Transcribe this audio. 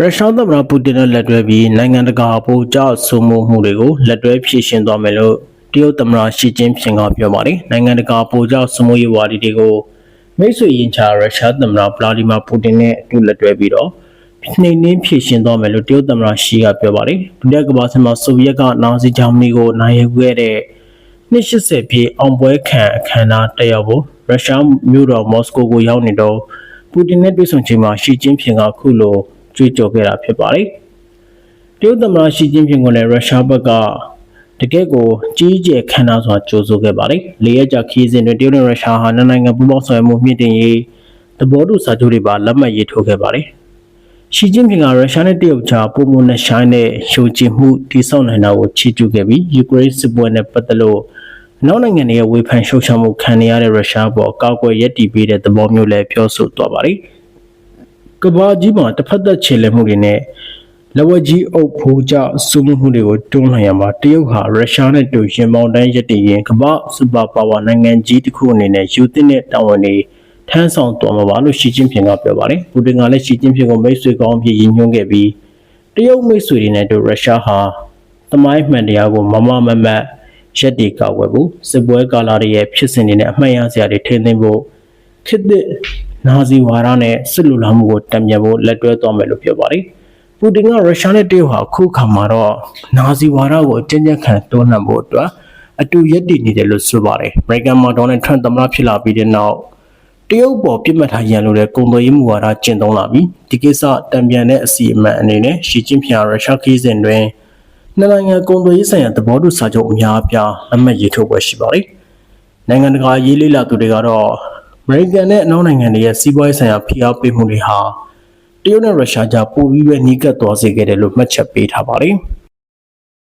ရုရှားသမ္မတပူတင်နဲ့လက်တွဲပြီးနိုင်ငံတကာအဖို့ကြောက်ဆုံမှုမှုတွေကိုလက်တွဲဖြေရှင်းသွားမယ်လို့တရုတ်သမ္မတရှီကျင်းဖျင်ကပြောပါတယ်။နိုင်ငံတကာအဖို့ကြောက်ဆုံမှုရေးဝါဒီတွေကိုမိတ်ဆွေရင်ချရုရှားသမ္မတဗလာဒီမာပူတင်နဲ့အတူလက်တွဲပြီးတော့နှိမ်နှင်းဖြေရှင်းသွားမယ်လို့တရုတ်သမ္မတရှီကပြောပါတယ်။ဒုတိယကမ္ဘာစစ်မှာဆိုဗီယက်ကနာဇီဂျာမနီကိုနိုင်ယူခဲ့တဲ့280ပြည့်အောင်ပွဲခံအခမ်းအနားတက်ရောက်ဖို့ရုရှားမြို့တော်မော်စကိုကိုရောက်နေတော့ပူတင်နဲ့တွေ့ဆုံချိန်မှာရှီကျင်းဖျင်ကခုလို ကြွေးကြော်ခဲ့တာဖြစ်ပါတယ်။တရုတ်သမ္မတရှီကျင်းဖျင်ကလည်းရုရှားဘက်ကတကယ့်ကိုကြီးကျယ်ခမ်းနားစွာကြိုဆိုခဲ့ပါတယ်။လေယာဉ်ခီးစဉ်တွင်တရုတ်နဲ့ရုရှားဟာနှစ်နိုင်ငံပူးပေါင်းဆောင်ရွက်မှုမြင့်တင်ရေးသဘောတူစာချုပ်တွေပါလက်မှတ်ရေးထိုးခဲ့ပါတယ်။ရှီကျင်းဖျင်ကရုရှားနဲ့တရုတ်ကြားပုံမှန်နဲ့ရှိုင်းတဲ့ရှုံချမှုတည်ဆောက်နိုင်တာကိုချီးကျူးခဲ့ပြီးယူကရိန်းစစ်ပွဲနဲ့ပတ်သက်လို့နောက်နိုင်ငံတွေရဲ့ဝေဖန်ရှုတ်ချမှုခံနေရတဲ့ရုရှားပေါ်ကောက်ကွယ်ရည်တည်ပေးတဲ့သဘောမျိုးလည်းပြောဆိုသွားပါတယ်။ ကမ္ဘာကြီးမှာတစ်ဖက်သက်ခြေလှမ်းမှုတွေနဲ့လက်ဝဲကြီးအုပ်ဖိုးကြစုမှုမှုတွေကိုတွန်းလှန်ရမှာတရုတ်ဟာရုရှားနဲ့တူရင်ပေါင်တန်းရည်တည်ရင်ကမ္ဘာစူပါပါဝါနိုင်ငံကြီးတစ်ခုအနေနဲ့ယူသစ်တဲ့တာဝန်တွေထမ်းဆောင်တော်မှာပါလို့ရှီကျင်းဖျင်ကပြောပါတယ်။ပူတင်ကလည်းရှီကျင်းဖျင်ကိုမိတ်ဆွေကောင်းအဖြစ်ရည်ညွှန်းခဲ့ပြီးတရုတ်မိတ်ဆွေတွေနဲ့တူရုရှားဟာသမိုင်းမှန်တရားကိုမမမမတ်ရက်တီကောက်ွယ်ဖို့စစ်ပွဲကာလတွေရဲ့ဖြစ်စဉ်တွေနဲ့အမှတ်ရစရာတွေထင်သိမ်းဖို့ခေတ်သစ် နာဇီဝါဒနဲ့စစ်လူလာမှုကိုတံပြန်ဖို့လက်တွဲသွားမယ်လို့ပြောပါတယ်။ပူတင်ကရုရှားနဲ့တရုတ်ဟာခုခါမှာတော့နာဇီဝါဒကိုအကျဉ်းချုပ်ခံတွန်းလှန်ဖို့အတွက်အတူရက်တည်နေတယ်လို့ဆိုပါတယ်။အမေရိကန်မှာဒေါ်နယ်ထရန့်သမ္မတဖြစ်လာပြီးတဲ့နောက်တရုတ်ပေါ်ပြစ်မှတ်ထားရန်လို့တဲ့ကုန်သွယ်ရေးမူဝါဒကျင့်သုံးလာပြီးဒီကိစ္စတံပြန်တဲ့အစီအမံအနေနဲ့ရှီကျင်းဖျာရုရှားခီးစဉ်တွင်နှစ်နိုင်ငံကုန်သွယ်ရေးဆိုင်ရာသဘောတူစာချုပ်အများအပြားလက်မှတ်ရေးထိုးပွဲရှိပါတယ်။နိုင်ငံတကာရေးလေးလာသူတွေကတော့အ မေရိကန်နဲ့အနောက်နိုင်ငံတွေရဲ့စီးပွားရေးဆိုင်ရာဖိအားပေးမှုတွေဟာတရုတ်နဲ့ရုရှားကြားပိုပြီးပဲနှီးကပ်သွားစေခဲ့တယ်လို့မှတ်ချက်ပေးထားပါတယ်။